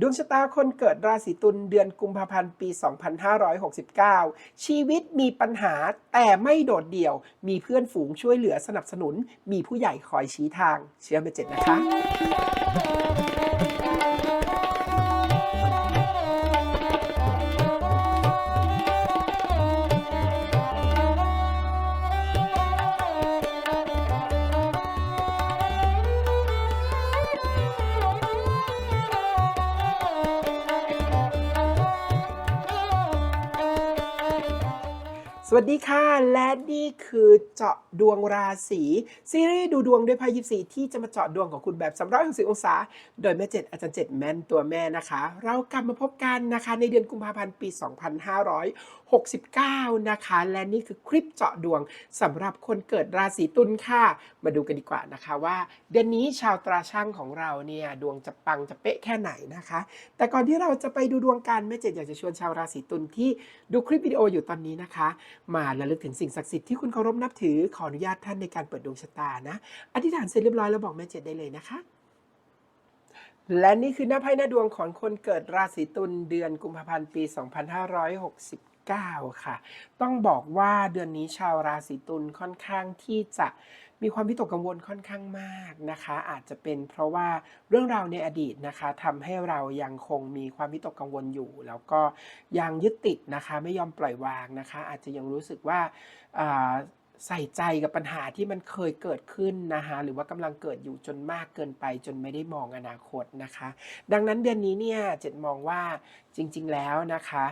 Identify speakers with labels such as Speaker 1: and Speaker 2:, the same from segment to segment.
Speaker 1: ดวงชะตาคนเกิดราศีตุลเดือนกุมภาพันธ์ปี 2569 ชีวิตมีปัญหาแต่ไม่โดดเดี่ยว มีเพื่อนฝูงช่วยเหลือสนับสนุน มีผู้ใหญ่คอยชี้ทาง เชื่อเมเจ็ดนะคะ สวัสดีค่ะ และนี่คือเจาะดวงราศีซีรีส์ดูดวงด้วยพายยิปซีที่จะมาเจาะดวงของคุณแบบ360องศา โดยแม่เจ็ดอาจารย์เจ็ดแม่นตัวแม่นะคะ เรากลับมาพบกันนะคะในเดือนกุมภาพันธ์ปี 2569 นะคะ และนี่คือคลิปเจาะดวงสำหรับคนเกิดราศีตุลค่ะ มาดูกันดีกว่านะคะว่า เดือนนี้ชาวตราช่างของเราเนี่ยดวงจะปังจะเป๊ะแค่ไหนนะคะ แต่ก่อนที่เราจะไปดูดวงกันแม่เจ็ดอยากจะชวนชาวราศีตุลที่ดูคลิปวิดีโออยู่ตอนนี้นะคะ มาระลึกถึงสิ่งศักดิ์สิทธิ์ที่คุณเคารพนับถือขออนุญาตท่านในการเปิดดวงชะตานะ อธิษฐานเสร็จเรียบร้อยแล้วบอกแม่เจ็ดได้เลยนะคะ และนี่คือหน้าไพ่หน้าดวงของคนเกิดราศีตุลเดือนกุมภาพันธ์ปี 2569 ค่ะ ต้องบอกว่าเดือนนี้ชาวราศีตุลค่อนข้างที่จะ มีความวิตกกังวลค่อนข้างมากนะคะ อาจจะเป็นเพราะว่าเรื่องราวในอดีตนะคะทำให้เรายังคงมีความวิตกกังวลอยู่ แล้วก็ยังยึดติดนะคะ ไม่ยอมปล่อยวางนะคะ อาจจะยังรู้สึกว่าใส่ใจกับปัญหาที่มันเคยเกิดขึ้นนะคะหรือว่ากำลังเกิดอยู่จนมากเกินไปจนไม่ได้มองอนาคตนะคะ ดังนั้นเดือนนี้เนี่ยเจ็ดมองว่า จริง ๆ แล้วนะคะ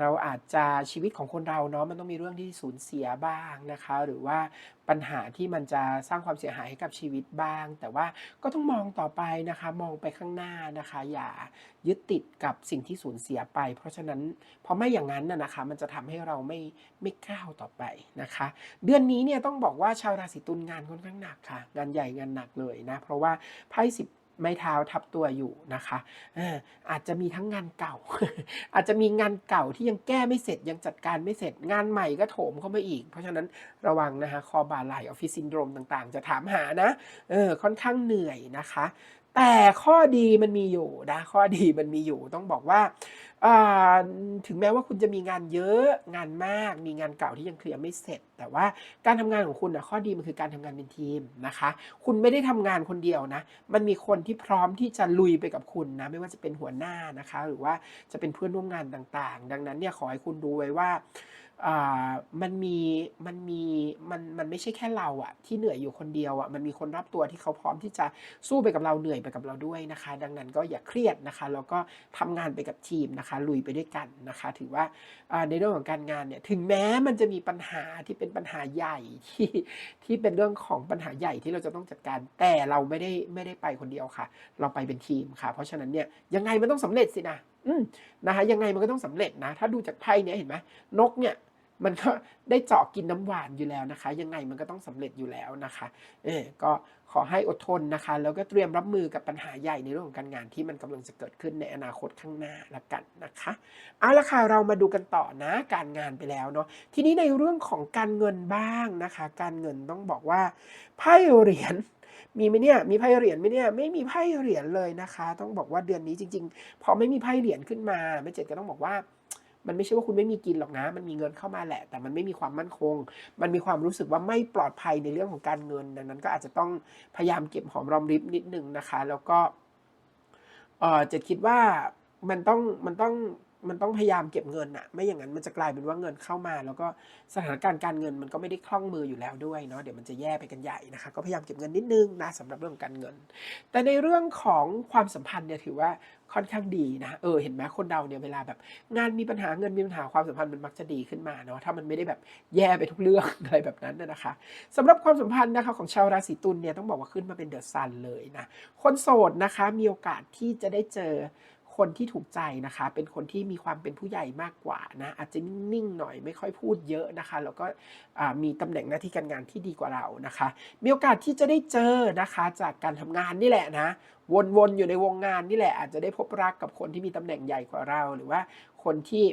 Speaker 1: เราอาจจะชีวิตของคนเราเนาะมันต้องมีเรื่องที่สูญเสียบ้างนะคะ หรือว่าปัญหาที่มันจะสร้างความเสียหายให้กับชีวิตบ้าง แต่ว่าก็ต้องมองต่อไปนะคะ มองไปข้างหน้านะคะ อย่ายึดติดกับสิ่งที่สูญเสียไป เพราะฉะนั้นเพราะไม่อย่างนั้นนะนะคะ มันจะทำให้เราไม่ไม่ก้าวต่อไปนะคะ เดือนนี้เนี่ยต้องบอกว่าชาวราศีตุลงานค่อนข้างหนักค่ะ งานใหญ่งานหนักเลยนะเพราะว่าไพ่สิบ ไม้เท้าทับตัวอยู่นะคะเอ่ออาจจะมีทั้งงานเก่า อาจจะมีงานเก่าที่ยังแก้ไม่เสร็จยังจัดการไม่เสร็จงานใหม่ก็โถมเข้ามาอีก เพราะฉะนั้นระวังนะคะคอบ่าไหลออฟฟิศซินโดรมต่างๆ จะถามหานะเออค่อนข้างเหนื่อยนะคะ แต่ข้อดีมันมีอยู่นะข้อดีมันมีอยู่ต้องบอกว่า ถึงแม้ว่าคุณจะมีงานเยอะงานมาก มีงานเก่าที่ยังเคลียร์ไม่เสร็จ แต่ว่าการทำงานของคุณนะข้อดีมันคือการทำงานเป็นทีมนะคะ คุณไม่ได้ทำงานคนเดียวนะ มันมีคนที่พร้อมที่จะลุยไปกับคุณนะไม่ว่าจะเป็นหัวหน้านะคะ หรือว่าจะเป็นเพื่อนร่วมงานต่างๆ ดังนั้นเนี่ยขอให้คุณดูไว้ว่า มันมีมันมีมันมันไม่ใช่แค่เราอะที่เหนื่อยอยู่คนเดียวอะมันมีคนรอบตัวที่เขาพร้อมที่จะสู้ไปกับเราเหนื่อยไปกับเราด้วยนะคะ ดังนั้นก็อย่าเครียดนะคะแล้วก็ทำงานไปกับทีมนะคะ ลุยไปด้วยกันนะคะ ถือว่าอ่าในเรื่องของการงานเนี่ยถึงแม้มันจะมีปัญหาที่เป็นปัญหาใหญ่ที่ที่เป็นเรื่องของปัญหาใหญ่ที่เราจะต้องจัดการแต่เราไม่ได้ไม่ได้ไปคนเดียวค่ะ เราไปเป็นทีมค่ะ เพราะฉะนั้นเนี่ยยังไงมันต้องสำเร็จสินะ อืมนะคะยังไงมันก็ต้องสำเร็จนะ ถ้าดูจากไพ่เนี่ยเห็นไหมนกเนี่ยมันก็ได้เจาะกินน้ำหวานอยู่แล้วนะคะ ยังไงมันก็ต้องสำเร็จอยู่แล้วนะคะ เออก็ขอให้อดทนนะคะ แล้วก็เตรียมรับมือกับปัญหาใหญ่ในเรื่องของการงานที่มันกำลังจะเกิดขึ้นในอนาคตข้างหน้าละกันนะคะเอาละค่ะเรามาดูกันต่อนะการงานไปแล้วเนาะทีนี้ในเรื่องของการเงินบ้างนะคะ การเงินต้องบอกว่าไพ่เหรียญ มีไหมเนี่ยมีไพ่เหรียญไหมเนี่ยไม่มีไพ่เหรียญเลยนะคะ ต้องบอกว่าเดือนนี้จริง ๆ พอไม่มีไพ่เหรียญขึ้นมาแม่เจ็ดก็ต้องบอกว่า มันไม่ใช่ว่าคุณไม่มีกินหรอกนะ มันมีเงินเข้ามาแหละ แต่มันไม่มีความมั่นคง มันมีความรู้สึกว่าไม่ปลอดภัยในเรื่องของการเงิน ดังนั้นก็อาจจะต้องพยายามเก็บหอมรอมริบนิดนึงนะคะ แล้วก็เออเจ็ดคิดว่ามันต้องมันต้อง มันต้องพยายามเก็บเงินอะไม่อย่างนั้นมันจะกลายเป็นว่าเงินเข้ามา แล้วก็สถานการณ์การเงินมันก็ไม่ได้คล่องมืออยู่แล้วด้วยเนาะเดี๋ยวมันจะแย่ไปกันใหญ่นะคะก็พยายามเก็บเงินนิดนึงนะสำหรับเรื่องการเงิน แต่ในเรื่องของความสัมพันธ์เนี่ยถือว่าค่อนข้างดีนะเออเห็นไหมคนเราเนี่ยเวลาแบบงานมีปัญหาเงินมีปัญหาความสัมพันธ์มันมักจะดีขึ้นมาเนาะถ้ามันไม่ได้แบบแย่ไปทุกเรื่องอะไรแบบนั้นนะคะสำหรับความสัมพันธ์นะคะของชาวราศีตุลเนี่ยต้องบอกว่าขึ้นมาเป็นเดอะซันเลยนะคนโสดนะคะมีโอกาสที่จะได้เจอ คนที่ถูกใจนะคะ เป็นคนที่มีความเป็นผู้ใหญ่มากกว่านะอาจจะนิ่งๆหน่อยไม่ค่อยพูดเยอะนะคะ แล้วก็มีตำแหน่งหน้าที่การงานที่ดีกว่าเรานะคะ มีโอกาสที่จะได้เจอนะคะจากการทำงานนี่แหละนะวนๆอยู่ในวงงานนี่แหละ อาจจะได้พบรักกับคนที่มีตำแหน่งใหญ่กว่าเรา หรือว่าคนที่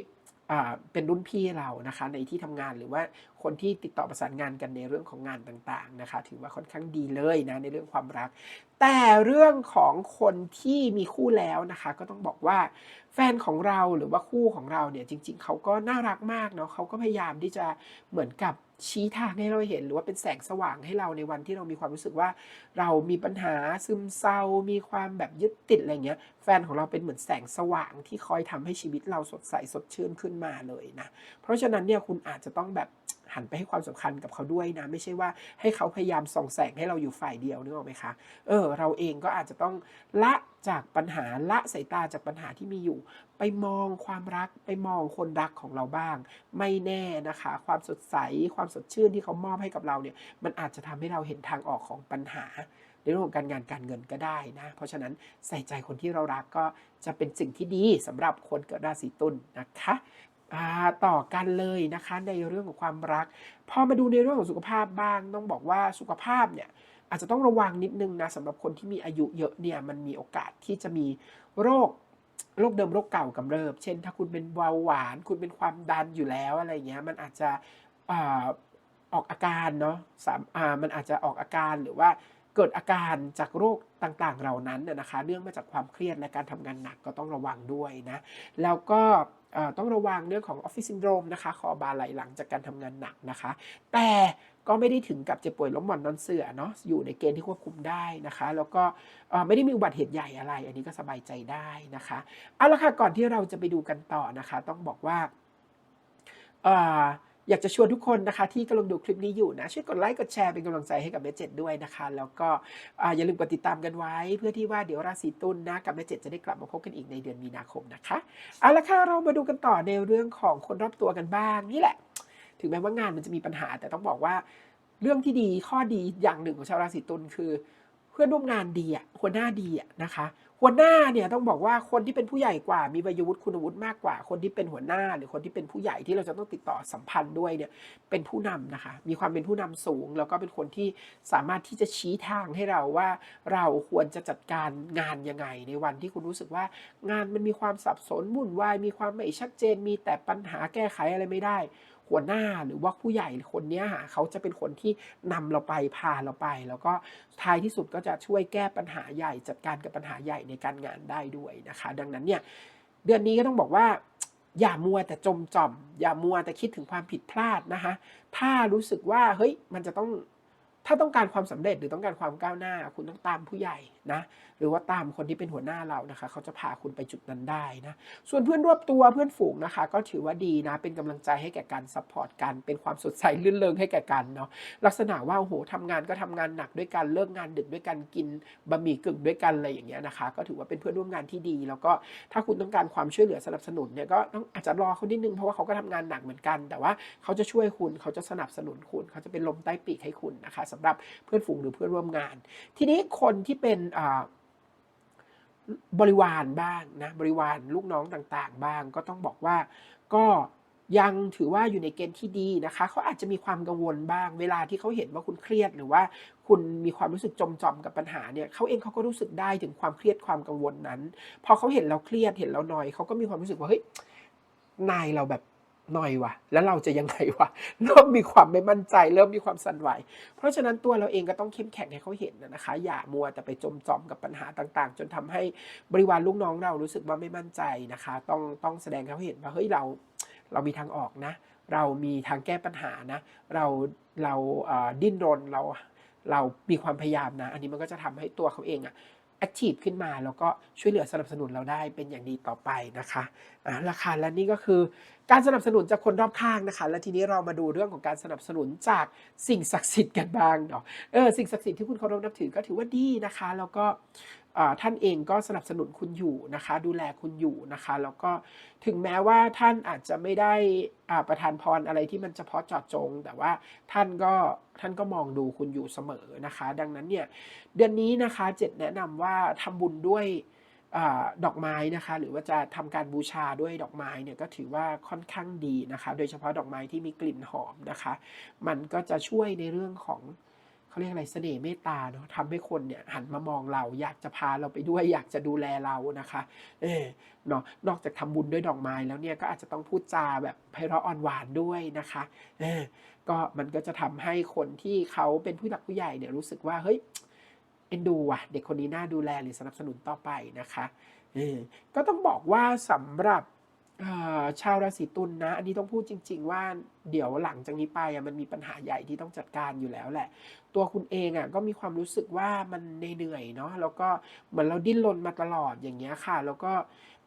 Speaker 1: เป็นรุ่นพี่เรานะคะในที่ทำงานหรือว่าคนที่ติดต่อประสานงานกันในเรื่องของงานต่างๆนะคะ ถือว่าค่อนข้างดีเลยนะในเรื่องความรักแต่เรื่องของคนที่มีคู่แล้วนะคะ ก็ต้องบอกว่าแฟนของเราหรือว่าคู่ของเราเนี่ยจริง ๆ เขาก็น่ารักมากเนาะเขาก็พยายามที่จะเหมือนกับชี้ทางให้เราเห็น หรือว่าเป็นแสงสว่างให้เราในวันที่เรามีความรู้สึกว่า เรามีปัญหาซึมเศร้า มีความแบบยึดติดอะไรเงี้ย แฟนของเราเป็นเหมือนแสงสว่างที่คอยทำให้ชีวิตเราสดใสสดชื่นขึ้นมาเลยนะเพราะฉะนั้นเนี่ยคุณอาจจะต้องแบบ หันไปให้ความสำคัญกับเขาด้วยนะ ไม่ใช่ว่าให้เขาพยายามส่องแสงให้เราอยู่ฝ่ายเดียวนึกออกไหมคะ เออ เราเองก็อาจจะต้องละจากปัญหาละสายตาจากปัญหาที่มีอยู่ ไปมองความรักไปมองคนรักของเราบ้าง ไม่แน่นะคะ ความสดใสความสดชื่นที่เขามอบให้กับเราเนี่ยมันอาจจะทำให้เราเห็นทางออกของปัญหาในเรื่องของการงานการเงินก็ได้นะ เพราะฉะนั้นใส่ใจคนที่เรารักก็จะเป็นสิ่งที่ดีสำหรับคนเกิดราศีตุลนะคะ ต่อกันเลยนะคะในเรื่องของความรัก พอมาดูในเรื่องของสุขภาพบ้าง ต้องบอกว่าสุขภาพเนี่ยอาจจะต้องระวังนิดนึงนะสำหรับคนที่มีอายุเยอะเนี่ยมันมีโอกาสที่จะมีโรคโรคเดิมโรคเก่ากำเริบ เช่น ถ้าคุณเป็นเบาหวาน คุณเป็นความดันอยู่แล้วอะไรเงี้ยมันอาจจะออกอาการเนาะสามมันอาจจะออกอาการหรือว่าเกิดอาการจากโรคต่างๆ เหล่านั้นน่ะนะคะเนื่องมาจากความเครียดและการทำงานหนักก็ต้องระวังด้วยนะ แล้วก็ ต้องระวังเรื่องของออฟฟิศซินโดรมนะคะ คอบาไหลหลังจากการทำงานหนักนะคะ แต่ก็ไม่ได้ถึงกับเจ็บป่วยล้มหมอนนอนเสือเนาะอยู่ในเกณฑ์ที่ควบคุมได้นะคะ แล้วก็ไม่ได้มีอุบัติเหตุใหญ่อะไร อันนี้ก็สบายใจได้นะคะเอาละค่ะก่อนที่เราจะไปดูกันต่อนะคะ ต้องบอกว่า อยากจะชวนทุกคนนะคะที่กำลังดูคลิปนี้อยู่นะช่วยกดไลค์กดแชร์เป็นกำลังใจให้กับแม่เจ็ดด้วยนะคะ แล้วก็อ่าอย่าลืมกดติดตามกันไว้ เพื่อที่ว่าเดี๋ยวราศีตุลนะกับแม่เจ็ดจะได้กลับมาพบกันอีกในเดือนมีนาคมนะคะเอาละค่ะเรามาดูกันต่อในเรื่องของคนรอบตัวกันบ้างนี่แหละ ถึงแม้ว่างานมันจะมีปัญหา แต่ต้องบอกว่าเรื่องที่ดีข้อดีอย่างหนึ่งของชาวราศีตุลคือ เพื่อนร่วมงานดีอะหัวหน้าดีอะนะคะหัวหน้าเนี่ยต้องบอกว่าคนที่เป็นผู้ใหญ่กว่า มีวัยวุฒิคุณวุฒิมากกว่า คนที่เป็นหัวหน้า หรือคนที่เป็นผู้ใหญ่ที่เราจะต้องติดต่อสัมพันธ์ด้วยเนี่ยเป็นผู้นำนะคะ มีความเป็นผู้นำสูง แล้วก็เป็นคนที่สามารถที่จะชี้ทางให้เราว่า เราควรจะจัดการงานยังไง ในวันที่คุณรู้สึกว่างานมันมีความสับสนวุ่นวายมีความไม่ชัดเจน มีแต่ปัญหาแก้ไขอะไรไม่ได้ หัวหน้าหรือว่าผู้ใหญ่คนนี้ยค่ะเขาจะเป็นคนที่นำเราไปพาเราไป แล้วก็ท้ายที่สุดก็จะช่วยแก้ปัญหาใหญ่จัดการกับปัญหาใหญ่ในการงานได้ด้วยนะคะ ดังนั้นเนี่ยเดือนนี้ก็ต้องบอกว่าอย่ามัวแต่จมจอม อย่ามัวแต่คิดถึงความผิดพลาดนะคะ ถ้ารู้สึกว่าเฮ้ยมันจะต้องถ้าต้องการความสำเร็จหรือต้องการความก้าวหน้า คุณต้องตามผู้ใหญ่ นะหรือว่าตามคนที่เป็นหัวหน้าเรานะคะ เขาจะพาคุณไปจุดนั้นได้นะส่วนเพื่อนรอบตัวเพื่อนฝูงนะคะ ก็ถือว่าดีนะ เป็นกำลังใจให้แก่การซัพพอร์ตกัน เป็นความสดใสลื่นเริงให้แก่กันเนาะลักษณะว่าโอ้โหทำงานก็ทำงานหนักด้วยกันเลิกงานดึกด้วยกันกินบะหมี่กึ่งด้วยกันอะไรอย่างเงี้ยนะคะ ก็ถือว่าเป็นเพื่อนร่วมงานที่ดี แล้วก็ถ้าคุณต้องการความช่วยเหลือสนับสนุนเนี่ยก็ต้องอาจจะรอเขานิดนึงเพราะว่าเขาก็ทำงานหนักเหมือนกัน แต่ว่าเขาจะช่วยคุณเขาจะสนับสนุนคุณ เขาจะเป็นลมใต้ปีกให้คุณนะคะสำหรับเพื่อนฝูงหรือเพื่อนร่วมงาน ทีนี้คนที่เป็นบริวารบ้างนะบริวารลูกน้องต่างๆ บ้าง ก็ต้องบอกว่าก็ยังถือว่าอยู่ในเกณฑ์ที่ดีนะคะเขาอาจจะมีความกังวลบ้าง เวลาที่เขาเห็นว่าคุณเครียดหรือว่าคุณมีความรู้สึกจมจอมกับปัญหาเนี่ยเขาเองเขาก็รู้สึกได้ถึงความเครียดความกังวลนั้น พอเขาเห็นเราเครียดเห็นเราหน่อยเขาก็มีความรู้สึกว่าเฮ้ยนายเราแบบ หน่อยวะแล้วเราจะยังไงวะเริ่มมีความไม่มั่นใจ เริ่มมีความสั่นไหว เพราะฉะนั้นตัวเราเองก็ต้องเข้มแข็งให้เขาเห็นนะคะ อย่ามัวแต่ไปจมจอมกับปัญหาต่าง ๆ จนทำให้บริวารลูกน้องเรารู้สึกว่าไม่มั่นใจนะคะ ต้องต้องแสดงให้เขาเห็นว่าเฮ้ยเราเรามีทางออกนะ เรามีทางแก้ปัญหานะ เราเราดิ้นรนเราเรามีความพยายามนะ อันนี้มันก็จะทำให้ตัวเขาเองอะ แอคทีฟขึ้นมา แล้วก็ช่วยเหลือสนับสนุนเราได้เป็นอย่างดีต่อไปนะคะอะราคาและนี่ก็คือการสนับสนุนจากคนรอบข้างนะคะ และทีนี้เรามาดูเรื่องของการสนับสนุนจากสิ่งศักดิ์สิทธิ์กันบ้างเนาะเออสิ่งศักดิ์สิทธิ์ที่คุณเคารพนับถือก็ถือว่าดีนะคะ แล้วก็ ท่านเองก็สนับสนุนคุณอยู่นะคะ ดูแลคุณอยู่นะคะ แล้วก็ถึงแม้ว่าท่านอาจจะไม่ได้ประทานพรอะไรที่มันเฉพาะเจาะจง แต่ว่าท่านก็ท่านก็มองดูคุณอยู่เสมอนะคะ ดังนั้นเนี่ยเดือนนี้นะคะเจ็ดแนะนำว่าทำบุญด้วยอดอกไม้นะคะ หรือว่าจะทำการบูชาด้วยดอกไม้เนี่ยก็ถือว่าค่อนข้างดีนะคะ โดยเฉพาะดอกไม้ที่มีกลิ่นหอมนะคะ มันก็จะช่วยในเรื่องของ เขาเรียกอะไรเสน่ห์เมตตาเนาะทำให้คนเนี่ยหันมามองเรา อยากจะพาเราไปด้วย อยากจะดูแลเรานะคะเออเนาะนอกจากทำบุญด้วยดอกไม้แล้วเนี่ยก็อาจจะต้องพูดจาแบบไพเราะอ่อนหวานด้วยนะคะเออก็มันก็จะทำให้คนที่เขาเป็นผู้หลักผู้ใหญ่เนี่ยรู้สึกว่าเฮ้ยเอ็นดูว่ะเด็กคนนี้น่าดูแลหรือสนับสนุนต่อไปนะคะเออก็ต้องบอกว่าสำหรับ ชาวราศีตุลนะ อันนี้ต้องพูดจริง ๆ ว่าเดี๋ยวหลังจากนี้ไปอะมันมีปัญหาใหญ่ที่ต้องจัดการอยู่แล้วแหละ ตัวคุณเองอะก็มีความรู้สึกว่ามันเหนื่อยๆเนาะแล้วก็เหมือนเราดิ้นรนมาตลอดอย่างเงี้ยค่ะ แล้วก็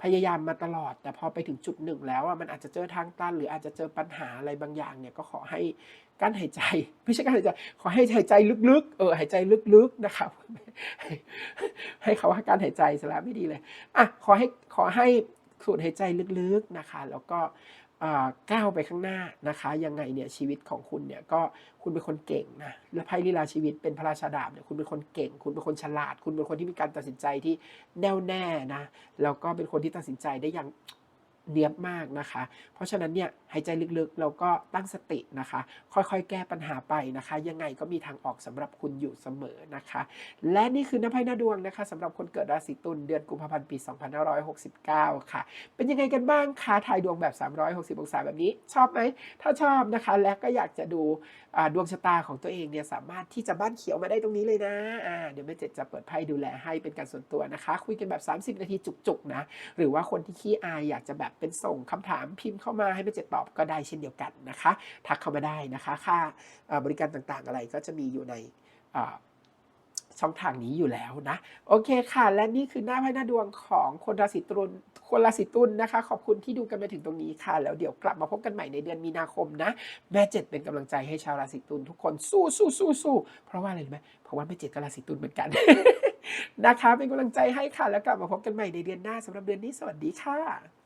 Speaker 1: พยายามมาตลอด แต่พอไปถึงจุดหนึ่งแล้วอะมันอาจจะเจอทางตันหรืออาจจะเจอปัญหาอะไรบางอย่างเนี่ยก็ขอให้กั้นหายใจ ไม่ใช่กั้นหายใจ ขอให้หายใจลึกๆ เออหายใจลึกๆนะคะให้เขาว่าการหายใจสละไม่ดีเลยอะขอให้ขอให้ สูดหายใจลึกๆนะคะ แล้วก็ก้าวไปข้างหน้านะคะ ยังไงเนี่ยชีวิตของคุณเนี่ยก็คุณเป็นคนเก่งนะและไพ่ลีลาชีวิตเป็นพระราชาดาบเนี่ยคุณเป็นคนเก่ง คุณเป็นคนฉลาด คุณเป็นคนที่มีการตัดสินใจที่แน่วแน่นะแล้วก็เป็นคนที่ตัดสินใจได้อย่าง เนียบมากนะคะ เพราะฉะนั้นเนี่ยหายใจลึกๆแล้วก็ตั้งสตินะคะ ค่อยๆ แก้ปัญหาไปนะคะ ยังไงก็มีทางออกสำหรับคุณอยู่เสมอนะคะ และนี่คือน้ำไพ่หน้าดวงนะคะสำหรับคนเกิดราศีตุลเดือนกุมภาพันธ์ปี 2569 ค่ะ เป็นยังไงกันบ้างคะทายดวงแบบ 360 องศาแบบนี้ ชอบไหมถ้าชอบนะคะ และก็อยากจะดูดวงชะตาของตัวเองเนี่ยสามารถที่จะบ้านเขียวมาได้ตรงนี้เลยนะอ่าเดี๋ยวแม่เจ็ดจะเปิดไพ่ดูแลให้เป็นการส่วนตัวนะคะ คุยกันแบบ 30 นาทีจุกๆนะหรือว่าคนที่ขี้อายอยากจะแบบเป็นส่งคำถามพิมพ์เข้ามาให้แม่เจ็ดตอบก็ได้เช่นเดียวกันนะคะ ทักเข้ามาได้นะคะ ค่าบริการต่างๆอะไรก็จะมีอยู่ในช่องทางนี้อยู่แล้วนะ โอเคค่ะ และนี่คือหน้าไพ่หน้าดวงของคนราศีตุลคนราศีตุลนะคะ ขอบคุณที่ดูกันมาถึงตรงนี้ค่ะ แล้วเดี๋ยวกลับมาพบกันใหม่ในเดือนมีนาคมนะ แม่เจ็ดเป็นกำลังใจให้ชาวราศีตุลทุกคนสู้สู้สู้สู้เพราะว่าอะไรรู้ไหมเพราะว่าแม่เจ็ดก็ราศีตุลเหมือนกันนะคะ เป็นกำลังใจให้ค่ะ แล้วกลับมาพบกันใหม่ในเดือนหน้าสำหรับเดือนนี้สวัสดีค่ะ